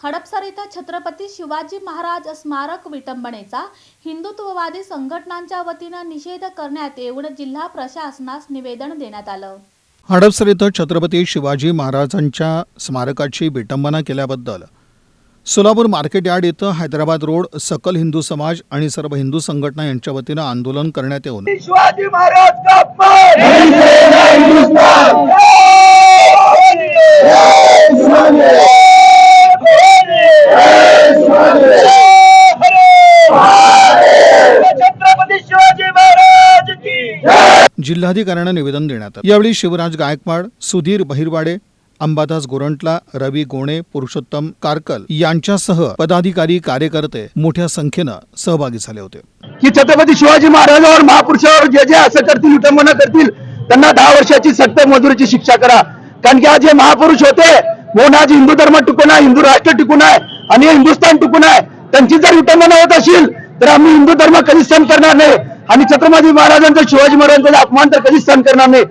हडपसर इथं छत्रपती शिवाजी महाराज स्मारक विटंबनेचा हिंदुत्ववादी संघटनांच्या वतीनं निषेध करण्यात येऊन जिल्हा प्रशासनास निवेदन देण्यात आलं हडपसर इथं छत्रपती शिवाजी महाराजांच्या स्मारकाची विटंबना केल्याबद्दल सोलापूर मार्केट यार्ड इथं हैदराबाद रोड सकल हिंदू समाज आणि सर्व हिंदू संघटना यांच्या वतीनं आंदोलन करण्यात येऊन शिवाजी महाराज का अपमान हिंदुस्तान छत्रपती शिवाजी महाराज की जिल्हाधिकाऱ्यांना निवेदन देण्यात आलं. यावेळी शिवराज गायकवाड सुधीर बहिरवाडे अंबादास गोरंटला रवी गोणे पुरुषोत्तम कारकल यांच्यासह पदाधिकारी कार्यकर्ते मोठ्या संख्येनं सहभागी झाले होते. की छत्रपती शिवाजी महाराजांवर महापुरुषावर जे जे असं करतील विटंबना करतील त्यांना दहा वर्षाची सक्त मजुरीची शिक्षा करा. कारण की आज जे महापुरुष होते म्हणून आज हिंदू धर्म टिकून आहे हिंदू राष्ट्र टिकून आहे आणि हिंदुस्थान टिकून आहे. त्यांची जर विटंबना होत असेल तर आम्ही हिंदू धर्म कधी सहन करणार नाही. आणि छत्रपती महाराजांचा शिवाजी महाराजांचा अपमान तर कधीच सहन करणार नाही.